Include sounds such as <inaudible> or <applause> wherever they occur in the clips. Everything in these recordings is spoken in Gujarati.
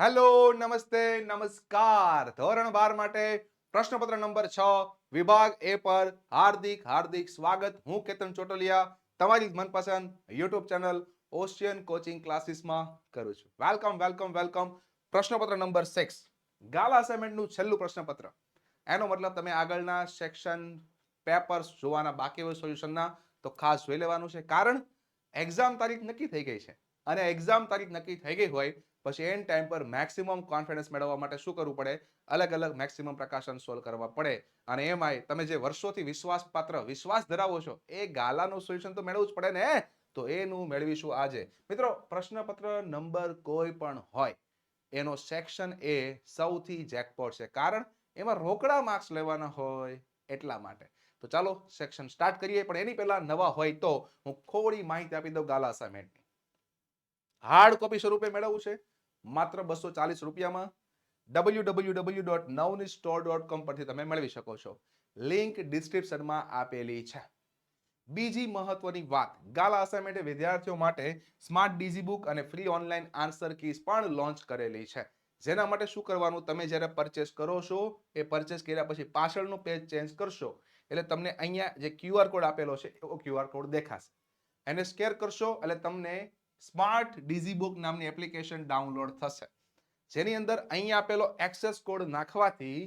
હેલો, નમસ્તે, નમસ્કાર. ધોરણ બાર માટે પ્રશ્નપત્ર નંબર છ, વિભાગ એ પર હાર્દિક હાર્દિક સ્વાગત. હું કેતન ચોટલિયા, તમારી મનપસંદ યુટ્યુબ ચેનલ ઓશિયન કોચિંગ ક્લાસીસમાં કરું છું. Welcome welcome welcome. પ્રશ્નપત્ર નંબર સિક્સ ગાલા અસાઇનમેન્ટનું છેલ્લું પ્રશ્નપત્ર. એનો મતલબ તમે આગળના સેક્શન પેપર્સ જોવાના બાકી હોય સોલ્યુશનના, તો ખાસ જોઈ લેવાનું છે. કારણ, એક્ઝામ તારીખ નક્કી થઈ ગઈ છે. અને એક્ઝામ તારીખ નક્કી થઈ ગઈ હોય પછી એન ટાઈમ પર મેક્સિમમ કોન્ફિડન્સ મેળવવા માટે શું કરવું પડે? અલગ અલગ મેક્સિમમ પ્રકાશન સોલ્વ કરવા પડે. અને એમાંય તમે જે વર્ષોથી વિશ્વાસપાત્ર વિશ્વાસ ધરાવો છો, એ ગાલાનું સોલ્યુશન તો મેળવવું જ પડે ને? તો એનું મેળવીશું આજે. મિત્રો, પ્રશ્નપત્ર નંબર કોઈ પણ હોય, એનો સેક્શન એ સૌથી જેકપોટ છે. કારણ, એમાં રોકડા માર્ક્સ લેવાના હોય એટલા માટે. તો ચાલો સેક્શન સ્ટાર્ટ કરીએ. પણ એની પહેલા નવા હોય તો હું થોડી માહિતી આપી દઉં ગાલા અસાઇનમેન્ટની હાર્ડ કોપી સ્વરૂપે મેળવવું છે. માત્ર બસો ચાલીસ રૂપિયામાં W W W dot Navneet store dot com પરથી તમે મેળવી શકો છો. લિંક ડિસ્ક્રિપ્શનમાં આપેલી છે. બીજી મહત્વની વાત, ગાલા અસાઇનમેન્ટે વિદ્યાર્થીઓ માટે સ્માર્ટ ડીઝી બુક અને ફ્રી ઓનલાઈન આન્સર કીઝ પણ લોન્ચ કરેલી છે. જેના માટે શું કરવાનું? તમે જ્યારે પરચેસ કરો છો, એ પરચેસ કર્યા પછી પાછળનું પેજ ચેન્જ કરશો. એટલે તમને અહીંયા જે ક્યુઆર કોડ આપેલો છે, એવો ક્યુઆર કોડ દેખાશે. એને સ્કેર કરશો, એટલે તમને સ્માર્ટ ડીઝી બુક નામની એપ્લિકેશન ડાઉનલોડ થશે. જેની અંદર અહીં આપેલો એક્સેસ કોડ નાખવાથી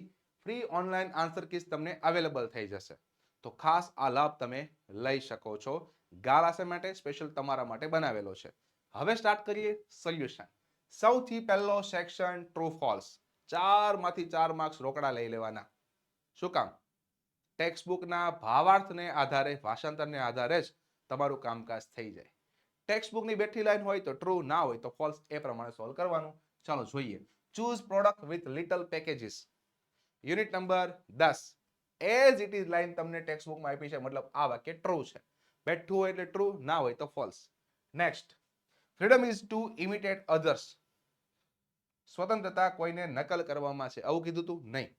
ફ્રી ઓનલાઈન આન્સર કીઝ તમને અવેલેબલ થઈ જશે. તો ખાસ આ લાભ તમે લઈ શકો છો. ગાલાસે માટે સ્પેશિયલ તમારા માટે બનાવેલો છે. હવે સ્ટાર્ટ કરીએ સોલ્યુશન સૌથી પહેલો સેક્શન ટ્રુ ફોલ્સ ચારમાંથી ચાર માર્ક્સ રોકડા લઈ લેવાના. શું કામ? ટેક્સ્ટ બુકના ભાવાર્થને આધારે, ભાષાંતરને આધારે જ તમારું કામકાજ થઈ જાય. ટેક્સ્ટ બુકની બેઠી લાઈન હોય તો ટ્રુ ના હોય તો ફોલ્સ એ પ્રમાણે સોલ્વ કરવાનું. ચાલો જોઈએ. Choose product with little packages unit number દસ. એઝ ઇટ ઇઝ લાઈન તમને ટેક્સ્ટ બુકમાં આપી છે, મતલબ આ વાક્ય ટ્રુ છે. બેઠું હોય એટલે ટ્રુ ના હોય તો false next freedom is to imitate others સ્વતંત્રતા કોઈને નકલ કરવામાં છે. આવું કીધું તું? નહીં.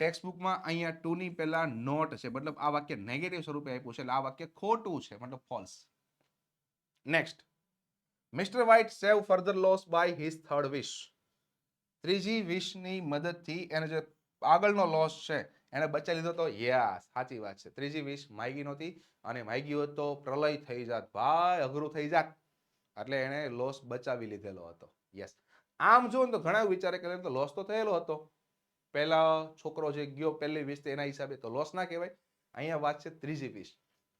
ટેક્સ્ટ બુકમાં અહીંયા ટુની પહેલાં નોટ છે. મતલબ આ વાક્ય નેગેટિવ સ્વરૂપે આપ્યું છે. એટલે આ વાક્ય ખોટું છે. મતલબ false next Mr White save further loss by his third wish ત્રીજી વિશની મદદથી એને જે આગળનો લોસ છે, એને બચાવી લીધો તો યા સાચી વાત છે. ત્રીજી વિશ માયગી નહોતી અને માયગી હોત તો પ્રલય થઈ જાત, ભાઈ અઘરું થઈ જાત. એટલે એણે લોસ બચાવી લીધેલો હતો. યસ આમ જો તો ઘણા વિચારે કરે તો લોસ તો થયેલો હતો. પહેલા છોકરો જે ગયો, પહેલી વિશ એના હિસાબે તો લોસ ના કહેવાય. અહીંયા વાત છે ત્રીજી વીસ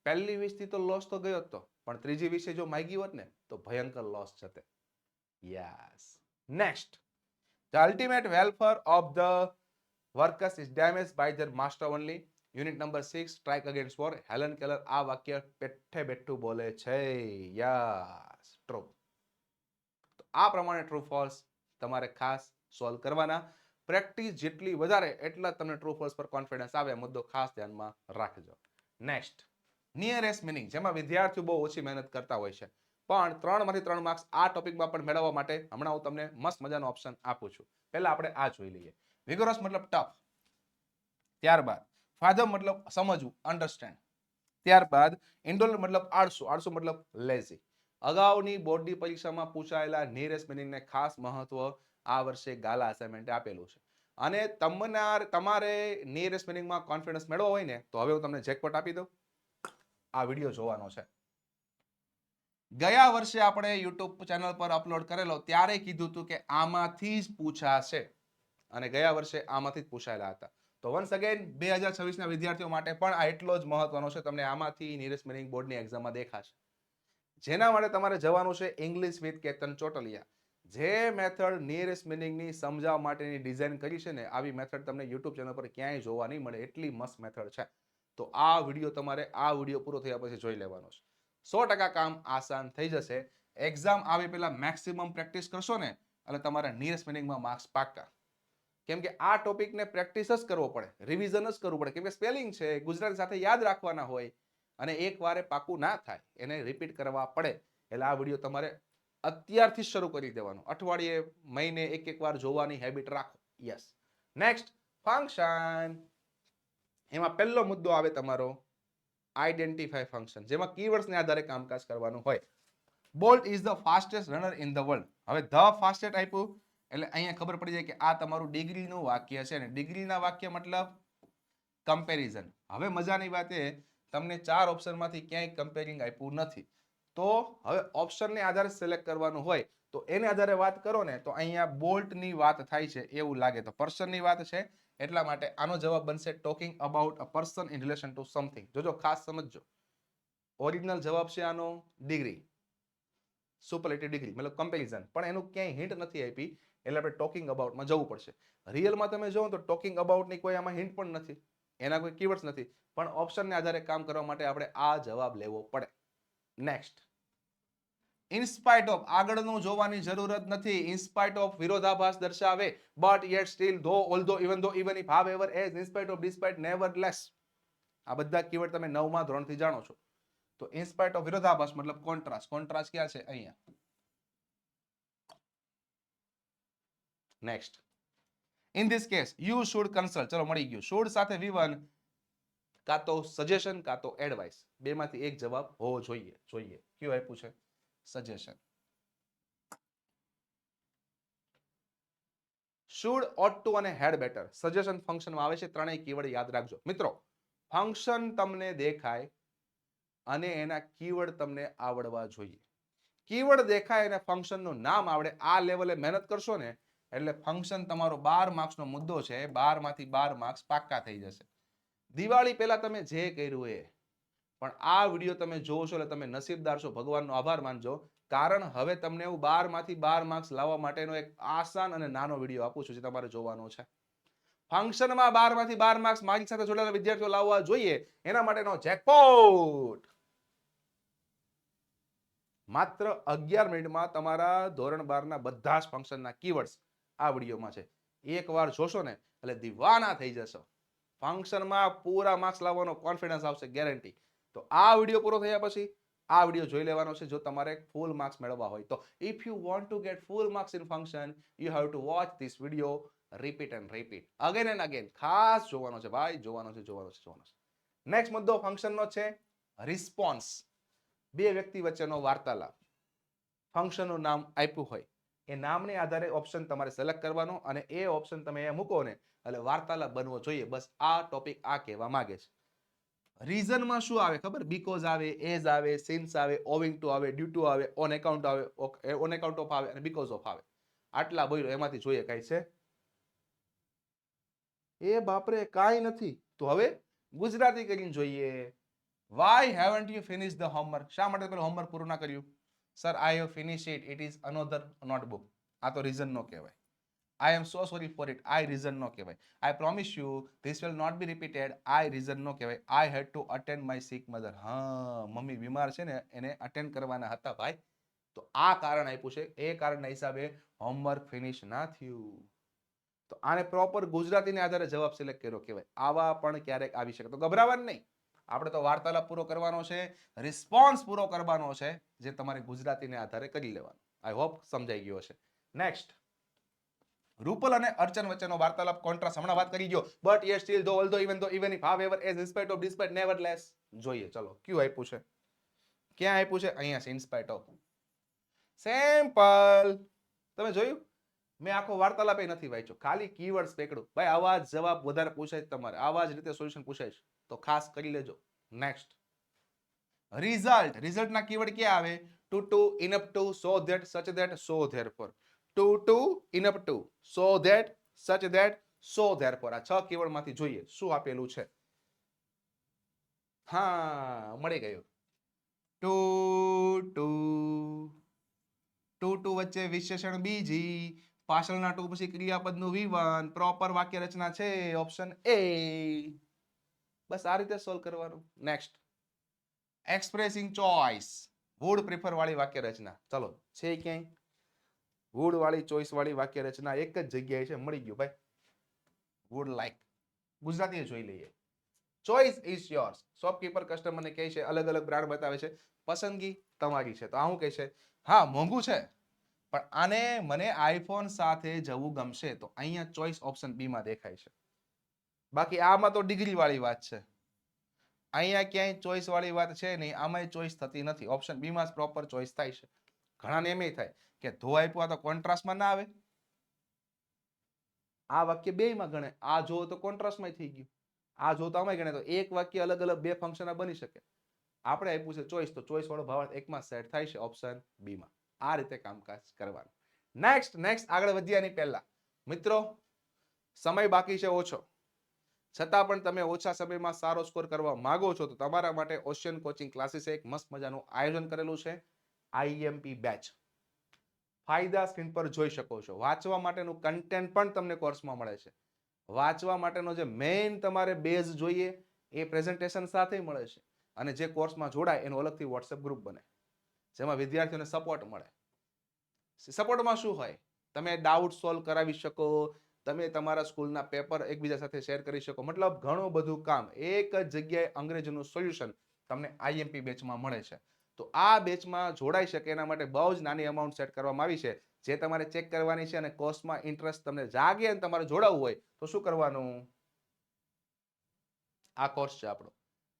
પહેલી વીસથી તો લોસ તો ગયો જ તો. પણ ત્રીજી વિશે જો માગી હોત ને, તો ભયંકર loss જતે yes next the ultimate welfare of the workers is damage by their master only unit number six strike against war Helen Keller આ વાક્ય પેઠે બેઠું બોલે છે. યસ ટ્રુ તો આ પ્રમાણે ટ્રુ ફોલ્સ તમારે ખાસ સોલ્વ કરવાના. પ્રેક્ટિસ જેટલી વધારે એટલા તમને ટ્રુ ફોલ્સ પર કોન્ફિડન્સ આવે. મુદ્દો ખાસ ધ્યાનમાં રાખજો. નેક્સ્ટ નિયરેસ્ટ મિનિંગ જેમાં વિદ્યાર્થીઓ બહુ ઓછી મહેનત કરતા હોય છે. પણ ત્રણમાંથી ત્રણ માર્ક્સ આ ટોપિકમાં પણ મેળવવા માટે હમણાં હું તમને મસ્ત મજાનો ઓપ્શન આપું છું. પહેલા આપણે આ જોઈ લઈએ. વિગોરસ મતલબ ટફ ત્યારબાદ ફાધમ મતલબ સમજવું અન્ડરસ્ટેન્ડ ત્યારબાદ ઇન્ડોલ મતલબ આળસુ આળસુ મતલબ લેઝી અગાઉની બોર્ડની પરીક્ષામાં પૂછાયેલા નિયરેસ્ટ મિનિંગને ખાસ મહત્વ આ વર્ષે ગાલા અસાઇનમેન્ટે આપેલું છે. અને તમને તમારે નિયરેસ્ટ મિનિંગમાં કોન્ફિડન્સ મેળવો હોય ને, તો હવે હું તમને જેકપોટ આપી દઉં. આ વીડિયો જોવાનો છે. ગયા વર્ષે આપણે યુટ્યુબ ચેનલ પર અપલોડ કરેલો, ત્યારે કીધું હતું કે આમાંથી જ પૂછાશે. અને ગયા વર્ષે આમાંથી જ પૂછાયેલા હતા. તો વન્સ અગેન બે હજાર છવ્વીસના વિદ્યાર્થીઓ માટે પણ આ એટલો જ મહત્વનો છે. તમને આમાંથી નીરસ મિનિંગ બોર્ડની એક્ઝામમાં દેખાશે. જેના માટે તમારે જવાનું છે ઇંગ્લિશ વિથ કેતન ચોટલિયા. જે મેથડ નિયરેસ્ટ મિનિંગની સમજાવવા માટેની ડિઝાઇન કરી છે ને, આવી મેથડ તમને યુટ્યુબ ચેનલ પર ક્યાંય જોવા નહીં મળે. એટલી મસ્ત મેથડ છે. તો આ વીડિયો તમારે આ વીડિયો પૂરો થયા પછી જોઈ લેવાનો છે. સો ટકા કામ આસાન થઈ જશે. એક્ઝામ આવે પહેલા મેક્સિમમ પ્રેક્ટિસ કરશો ને એટલે તમારા નિયરેસ્ટ મિનિંગમાં માર્ક્સ પાક્કા. કેમ કે આ ટોપિકને પ્રેક્ટિસ જ કરવો પડે રિવિઝન જ કરવું પડે. કેમ કે સ્પેલિંગ છે, ગુજરાતી સાથે યાદ રાખવાના હોય, અને એક વારે પાકું ના થાય, એને રિપીટ કરવા પડે. એટલે આ વીડિયો તમારે અત્યારથી શરૂ કરી દેવાનો. અઠવાડિયે, મહિને એક એક વાર જોવાની હેબિટ રાખો. યસ નેક્સ્ટ ફંક્શન એમાં પહેલો મુદ્દો આવે તમારો આઈડેન્ટિફાય ફંક્શન જેમાં કીવર્ડ્સને આધારે કામકાજ કરવાનું હોય. Bolt is the fastest runner in the world હવે ધ ફાસ્ટેસ્ટ આપ્યું, એટલે અહીંયા ખબર પડી જાય કે આ તમારું ડિગ્રીનું વાક્ય છે અને ડિગ્રીના વાક્ય મતલબ કમ્પેરિઝન હવે મજાની વાત એ, તમને ચાર ઓપ્શનમાંથી ક્યાંય કમ્પેરિંગ આપ્યું નથી. તો હવે ઓપ્શનને આધારે સિલેક્ટ કરવાનું હોય તો એને આધારે વાત કરો ને, તો અહીંયા બોલ્ટની વાત થાય છે એવું લાગે. તો પર્સનની વાત છે, એટલા માટે આનો જવાબ બનશે talking about a person in relation to something જોજો, ખાસ સમજજો. ઓરિજિનલ જવાબ છે આનો ડિગ્રી સુપરલેટિવ ડિગ્રી મતલબ કમ્પેરિઝન પણ એનું ક્યાંય હિન્ટ નથી આપી, એટલે આપણે ટોકિંગ અબાઉટમાં જવું પડશે. રિયલમાં તમે જોવો તો ટોકિંગ અબાઉટની કોઈ આમાં હિન્ટ પણ નથી. એના કોઈ કીવર્ડ્સ નથી. પણ ઓપ્શનને આધારે કામ કરવા માટે આપણે આ જવાબ લેવો પડે. નેક્સ્ટ ઇન્સ્પાઇટ ઓફ આગળનું જોવાની જરૂરત નથી ઇન્સ્પાઇટ ઓફ વિરોધાભાસ દર્શાવે but yet still though although even though even if however as in spite of despite nevertheless આ બધા કીવર્ડ તમે નવમા ધોરણથી જાણો છો. તો ઇન્સ્પાઇટ ઓફ વિરોધાભાસ, મતલબ કોન્ટ્રાસ્ટ કોન્ટ્રાસ્ટ ક્યાં છે? અહીંયા. Next in this case you should consult ચલો, મળી ગયું. શુડ સાથે વિવન, કાં તો સજેશન કાં તો એડવાઇસ બેમાંથી એક જવાબ હોવો જોઈએ. જોઈએ. કયું આપ્યું છે. સજેશન શુડ ઓટ ટુ અને હેડ બેટર સજેશન ફંક્શનમાં આવે છે, ત્રણેય કીવર્ડ યાદ રાખજો. મિત્રો ફંક્શન તમને દેખાય અને એના કીવર્ડ તમને આવડવા જોઈએ. કીવર્ડ દેખાય અને ફંક્શનનું નામ આવડે, આ લેવલે મહેનત કરશો ને, એટલે ફંક્શન તમારો બાર માર્ક્સનો મુદ્દો છે, બારમાંથી બાર માર્ક્સ પાક્કા થઈ જશે. દિવાળી પહેલા તમે જે કર્યું એ પણ આ વીડિયો તમે જોવો છો એટલે તમે નસીબદાર છો. ભગવાનનો આભાર માનજો. કારણ હવે તમને હું બારમાંથી બાર માર્ક્સ લાવવા માટેનો એક આસાન અને નાનો વીડિયો આપું છું જે તમારે જોવાનો છે. ફંક્શનમાં બારમાંથી બાર માર્ક્સ મારી સાથે જોડાયેલા વિદ્યાર્થીઓ લાવવા જોઈએ. એના માટેનો જેકપોટ માત્ર અગિયાર મિનિટમાં તમારા ધોરણ બારના બધા જ ફંક્શનના કીવર્ડ્સ આ વિડીયોમાં છે. એકવાર જોશો ને એટલે દીવાના થઈ જશો. ફંક્શનમાં પૂરા માર્ક્સ લાવવાનો કોન્ફિડન્સ આવશે ગેરંટી તો આ વીડિયો પૂરો થયા પછી આ વીડિયો જોઈ લેવાનો છે જો તમારે ફૂલ માર્ક્સ મેળવવા હોય. તો if you want to get full marks in function you have to watch this video repeat and repeat again and again ખાસ જોવાનો છે ભાઈ, જોવાનો છે જોવાનો છે જોવાનો છે. નેક્સ્ટ મુદ્દો ફંક્શનનો છે રિસ્પોન્સ બે વ્યક્તિ વચ્ચેનો વાર્તાલાપ. ફંક્શનનું નામ આપ્યું હોય. એ નામને આધારે ઓપ્શન તમારે સિલેક્ટ કરવાનો અને એ ઓપ્શન તમે અહીંયા મૂકો ને એટલે વાર્તાલાપ બનવો જોઈએ. બસ આ ટોપિક આ કહેવા માંગે છે. રીઝનમાં શું આવે ખબર? બીકોઝ આવે એઝ આવે સિન્સ આવે ઓવિંગ ટુ આવે ડ્યુ ટુ આવે ઓન એકાઉન્ટ આવે ઓન એકાઉન્ટ ઓફ આવે અને બીકોઝ ઓફ આવે. આટલા બોલો એમાંથી જોઈએ કઈ છે? એ બાપરે કાંઈ નથી. તો હવે ગુજરાતી કરીને જોઈએ. Why haven't you finish the homework શા માટે પેલું હોમવર્ક પૂરું ના કર્યું? Sir I have finish it it is another notebook આ તો રીઝન નો કહેવાય. I am so sorry for it I reason નો કહેવાય I promise you this will not be repeated I reason નો કહેવાય I had to attend my sick mother હા મમ્મી બીમાર છે ને એને અટેન્ડ કરવાના હતા ભાઈ તો આ કારણ આપ્યું છે એ કારણના હિસાબે હોમવર્ક ફિનિશ ના થયું તો આને પ્રોપર ગુજરાતીને આધારે જવાબ સિલેક્ટ કર્યો કહેવાય આવા પણ ક્યારેક આવી શકે તો ગભરાવાનું નહીં આપણે તો વાર્તાલાપ પૂરો કરવાનો છે રિસ્પોન્સ પૂરો કરવાનો છે જે તમારે ગુજરાતીને આધારે કરી લેવાનો આઈ હોપ સમજાઈ ગયો છે નેક્સ્ટ રૂપલ અને અર્ચન વચ્ચેનો વાર્તાલાપ કોન્ટ્રાસ્ટ હમણાં વાત કરી ગયો. But yet still though although even though even if however as in spite of despite nevertheless જોઈએ, ચલો, ક્યુ આપ્યું છે? ક્યાં આપ્યું છે? અહીંયા છે ઇન્સ્પાઇટ ઓફ સેમ્પલ તમે જોયું? મેં આખો વાર્તાલાપ નથી વાંચ્યો. ખાલી કીવર્ડ્સ પેકડું. ભાઈ આવા જ જવાબ વધારે પૂછાય તમારે. આવા જ રીતે સોલ્યુશન પૂછાય તો ખાસ કરી લેજો. નેક્સ્ટ રિઝલ્ટ રિઝલ્ટના કીવર્ડ ક્યાં આવે? Too to enough to so that such that so therefore too to enough to so that such that so therefore આ છ કીવર્ડમાંથી જોઈએ, શું આપેલું છે? હા, મળી ગયું. ટુ ટુ ટુ ટુ વચ્ચે વિશેષણ બીજી. પાછળના ટુ પછી ક્રિયાપદનું વિવાન પ્રોપર વાક્ય રચના છે ઓપ્શન એ બસ આ રીતે સોલ્વ કરવાનું. Next expressing choice would prefer વાળી વાક્ય રચના ચલો, છે ક્યાંય? વુડ વાળી ચોઇસ વાળી વાક્ય રચના એક જ જગ્યાએ છે, મળી ગયું, ભાઈ. વુડ લાઈક ગુજરાતી જોઈ લઈએ. ચોઇસ ઇઝ યોર્સ શોપકીપર કસ્ટમરને કહે છે, અલગ અલગ બ્રાન્ડ બતાવે છે, પસંદગી તમારી છે. તો આ હું કહે છે, હા, મોંઘું છે, પણ આને મને આઈફોન સાથે જવું ગમશે. તો અહીંયા ચોઇસ ઓપ્શન બીમાં દેખાય છે. બાકી આમાં તો ડિગ્રી વાળી વાત છે. અહીંયા ક્યાંય ચોઈસ વાળી વાત છે નહીં, આમાંય ચોઇસ થતી નથી. ઓપ્શન બીમાં પ્રોપર ચોઇસ થાય છે. ઘણાને એમ થાય. કે ધો આપ્યું તો કોન્ટ્રાસ્ટમાં ના આવે? આ વાક્ય બેયમાં ગણે આ જો તો કોન્ટ્રાસ્ટમાં થઈ ગયું. આ જો તો આમાં ગણે તો એક વાક્ય અલગ અલગ બે ફંક્શન બની શકે. આપણે આપ્યું છે ચોઈસ તો ચોઈસ વાળો ભાવાર્થ એકમાં સેટ થાય છે ઓપ્શન બી માં. આ રીતે કામકાજ કરવાનું. નેક્સ્ટ નેક્સ્ટ આગળ વધ્યાની પહેલા. મિત્રો, સમય બાકી છે ઓછો. છતાં પણ તમે ઓછા સમયમાં સારો સ્કોર કરવા માંગો છો તો તમારા માટે ઓશિયન કોચિંગ ક્લાસીસે એક મસ્ત મજાનું આયોજન કરેલું છે. આઈએમપી બેચ ફાયદા સ્ક્રીન પર જોઈ શકો છો. વાંચવા માટેનું કન્ટેન્ટ પણ તમને કોર્સમાં મળે છે. વાંચવા માટેનો જે મેઇન તમારે બેઝ જોઈએ એ પ્રેઝન્ટેશન સાથે મળે છે. અને જે કોર્સમાં જોડાય એનું અલગથી વોટ્સએપ ગ્રુપ બને. જેમાં વિદ્યાર્થીઓને સપોર્ટ મળે. સપોર્ટમાં શું હોય? તમે ડાઉટ સોલ્વ કરાવી શકો, તમે તમારા સ્કૂલના પેપર એકબીજા સાથે શેર કરી શકો. મતલબ ઘણું બધું કામ એક જ જગ્યાએ અંગ્રેજીનું સોલ્યુશન તમને આઈએમપી બેચમાં મળે છે. તો આ બેચમાં જોડાઈ શકે એના માટે બહુ જ નાની અમાઉન્ટ સેટ કરવામાં આવી છે. જે તમારે ચેક કરવાની છે અને કોર્સમાં ઇન્ટરેસ્ટ તમને જાગે અને તમારે જોડાવવું હોય તો શું કરવાનું? આ કોર્સ છે આપણો.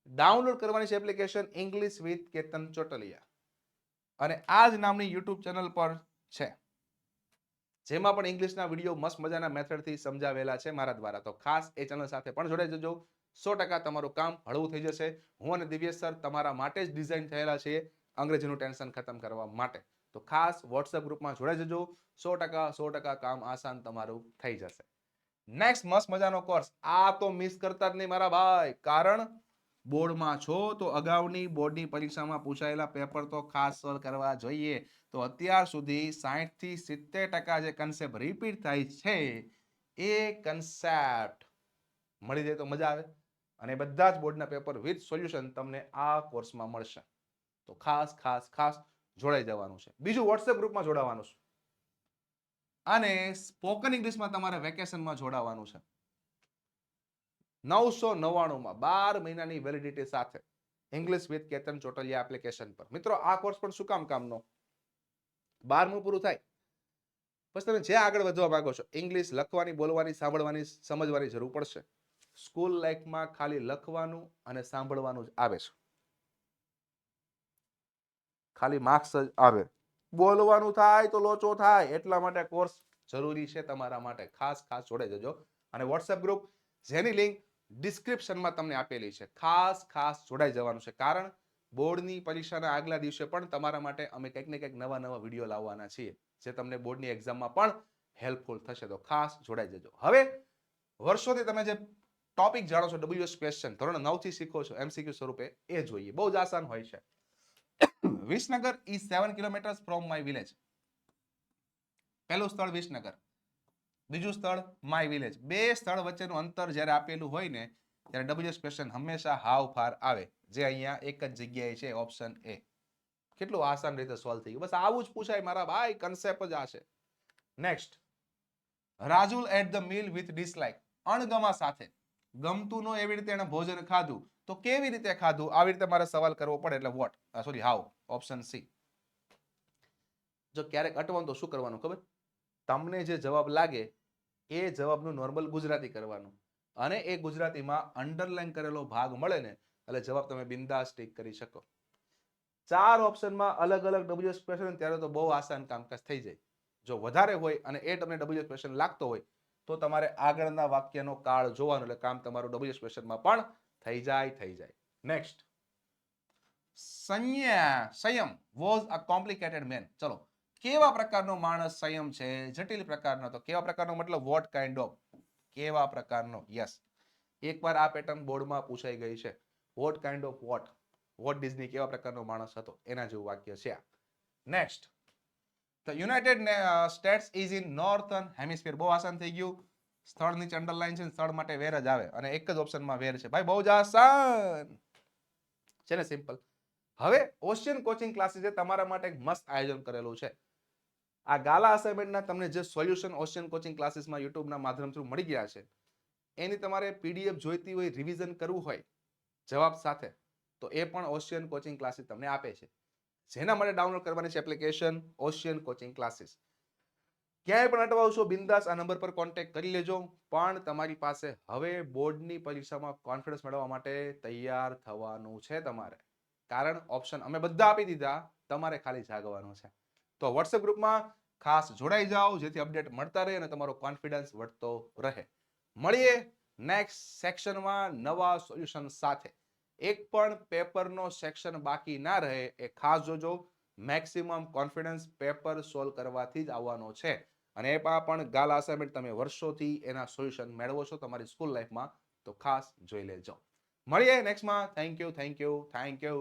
ડાઉનલોડ કરવાની છે application English with Ketan Chotaliya. અને આ જ નામની યુટ્યુબ ચેનલ પર છે. જેમાં પણ ઇંગ્લિશના વીડિયો મસ્ત મજાના મેથડથી સમજાવેલા છે મારા દ્વારા. તો ખાસ એ ચેનલ સાથે પણ જોડાઈ જજો. સો ટકા તમારું કામ હળવું થઈ જશે. હું અને દિવ્યેશ સર તમારા માટે જ ડિઝાઇન થયેલા છે અંગ્રેજીનું ટેન્શન ખતમ કરવા માટે. તો ખાસ વોટ્સએપ ગ્રુપમાં જોડાઈ જજો. સો ટકા સો ટકા કામ આસાન તમારું થઈ જશે. નેક્સ્ટ મસ્ત મજાનો કોર્સ આ તો મિસ કરતા જ નહીં મારા ભાઈ. કારણ બોર્ડમાં છો તો અગાઉની બોર્ડની પરીક્ષામાં પૂછાયેલા પેપર તો ખાસ સોલ્વ કરવા જોઈએ. તો અત્યાર સુધી સાહીઠથી સિત્તેર ટકા જે કન્સેપ્ટ રિપીટ થાય છે, એ કન્સેપ્ટ મળી જાય તો મજા આવે. અને બધા જ બોર્ડના પેપર વિથ સોલ્યુશન તમને આ કોર્સમાં મળશે. તો ખાસ ખાસ ખાસ જોડાઈ જવાનું છે. બીજું વોટ્સએપ ગ્રુપમાં જોડાવાનું છે. અને સ્પોકન ઇંગ્લિશમાં તમારે વેકેશનમાં જોડાવાનું છે. નવસો નવ્વાણુંમાં બાર મહિનાની વેલિડિટી સાથે English with Ketan Chotaliya application પર. મિત્રો, આ કોર્સ પણ શું કામ કામનો? બારમું પૂરું થાય. પછી તમે જે આગળ વધવા માંગો છો ઇંગ્લિશ લખવાની, બોલવાની, સાંભળવાની, સમજવાની જરૂર પડશે. સ્કૂલ લાઈફમાં ખાલી લખવાનું અને સાંભળવાનું જ આવે છે. ખાલી માર્ક્સ જ આવે. બોલવાનું થાય તો લોચો થાય. એટલા માટે કોર્સ જરૂરી છે તમારા માટે. ખાસ ખાસ જોડે જજો. અને વોટ્સએપ ગ્રુપ જેની લિંક ડિસ્ક્રિપ્શનમાં તમને આપેલી છે. ખાસ ખાસ જોડાઈ જવાનું છે. કારણ બોર્ડની પરીક્ષાના આગલા દિવસે પણ તમારા માટે અમે કંઈક ને કંઈક નવા નવા વીડિયો લાવવાના છીએ. જે તમને બોર્ડની એક્ઝામમાં પણ હેલ્પફુલ થશે. તો ખાસ જોડાઈ જજો. હવે વર્ષોથી તમે જે ટોપિક જાણો છો ડબલ્યુએસ ક્વેશ્ચન ધોરણ નવથી શીખો છો એમસીક્યુ સ્વરૂપે એ જોઈએ. બહુ જ આસાન હોય છે. <coughs> Visnagar is seven kilometres from my village પહેલું સ્થળ વિસનગર. બીજું સ્થળ માય વિલેજ બે સ્થળ વચ્ચેનું અંતર જ્યારે આપેલું હોય ને, ત્યારે ડબલ્યુએસ ક્વેશ્ચન હંમેશા હાવ ફાર આવે. જે અહીંયા એક જ જગ્યાએ છે ઓપ્શન એ કેટલું આસાન રીતે સોલ્વ થઈ ગયું. બસ આવું જ પૂછાય મારા ભાઈ કન્સેપ્ટ જ આ છે. Next Rajul at the mill with dislike અણગમા સાથે. ગમતું ન એવી રીતે એને ભોજન ખાધું, તો કેવી રીતે ખાધું? આવી રીતે મારે સવાલ કરવો પડે, એટલે what sorry how option C જો ક્યારેક અટવાનું તો શું કરવાનું ખબર? તમને જે જવાબ લાગે, એ જવાબનું નોર્મલ ગુજરાતી કરવાનું. અને એ ગુજરાતીમાં અંડરલાઈન કરેલો ભાગ મળે ને, એટલે જવાબ તમે બિંદાસ ટીક કરી શકો. ચાર ઓપ્શનમાં અલગ અલગ ડબલ્યુએસ ક્વેશ્ચન ત્યારે તો બહુ આસાન કામકાજ થઈ જાય. જો વધારે હોય અને એ તમને ડબલ્યુએસ ક્વેશ્ચન લાગતો હોય તો તમારે આગળના વાક્યનો કાળ જોવાનું એટલે કામ તમારું ડબલ ક્વેશ્ચનમાં પણ થઈ જાય થઈ જાય. નેક્સ્ટ સંયા, સંયમ વોઝ અ કોમ્પ્લિકેટેડ મેન ચલો, કેવા પ્રકારનો માણસ સંયમ છે? જટિલ પ્રકારનો. તો કેવા પ્રકારનો મતલબ? વોટ કાઇન્ડ ઓફ કેવા પ્રકારનો? યસ એકવાર આ પેટર્ન બોર્ડમાં પૂછાઈ ગઈ છે. What kind of what what Disney કેવા પ્રકારનો માણસ હતો? એના જેવું વાક્ય છે આ. Next the United States is in northern hemisphere બહુ આસાન થઈ ગયું. સ્થળ નીચે અંડરલાઈન છે સ્થળ માટે વેર જ આવે. અને એક જ ઓપ્શનમાં વેર છે. ભાઈ, બહુ જ આસાન. છે ને સિમ્પલ હવે ઓશિયન કોચિંગ ક્લાસીસે તમારા માટે એક મસ્ત આયોજન કરેલું છે. આ ગાલા અસાઇનમેન્ટના તમને જે સોલ્યુશન ઓશિયન કોચિંગ ક્લાસીસમાં યુટ્યુબના માધ્યમ થ્રુ મળી ગયા છે, એની તમારે પીડીએફ જોઈતી હોય રિવિઝન કરવું હોય, જવાબ સાથે, તો એ પણ ઓશિયન કોચિંગ ક્લાસીસ તમને આપે છે. જેના માટે ડાઉનલોડ કરવાની છે એપ્લિકેશન ઓશિયન કોચિંગ ક્લાસીસ ક્યાંય પણ અટવાવશો બિંદાસ આ નંબર પર કોન્ટેક્ટ કરી લેજો, પણ તમારી પાસે હવે બોર્ડની પરીક્ષામાં કોન્ફિડન્સ મેળવવા માટે તૈયાર થવાનું છે તમારે. કારણ ઓપ્શન અમે બધા આપી દીધા, તમારે ખાલી જાગવાનું છે. તો વોટ્સએપ ગ્રુપમાં ખાસ જોડાઈ જાઓ, જેથી અપડેટ મળતા રહે અને તમારો કોન્ફિડન્સ વધતો રહે. મળીએ નેક્સ્ટ સેક્શનમાં નવા સોલ્યુશન સાથે. એક પણ પેપરનો સેક્શન બાકી ના રહે એ ખાસ જોજો મેક્સિમમ કોન્ફિડન્સ પેપર સોલ્વ કરવાથી જ આવવાનો છે. અને એમાં પણ ગાલ અસાઇનમેન્ટ તમે વર્ષોથી એના સોલ્યુશન મેળવો છો તમારી સ્કૂલ લાઈફમાં તો ખાસ જોઈ લેજો. મળીએ નેક્સ્ટમાં thank you thank you thank you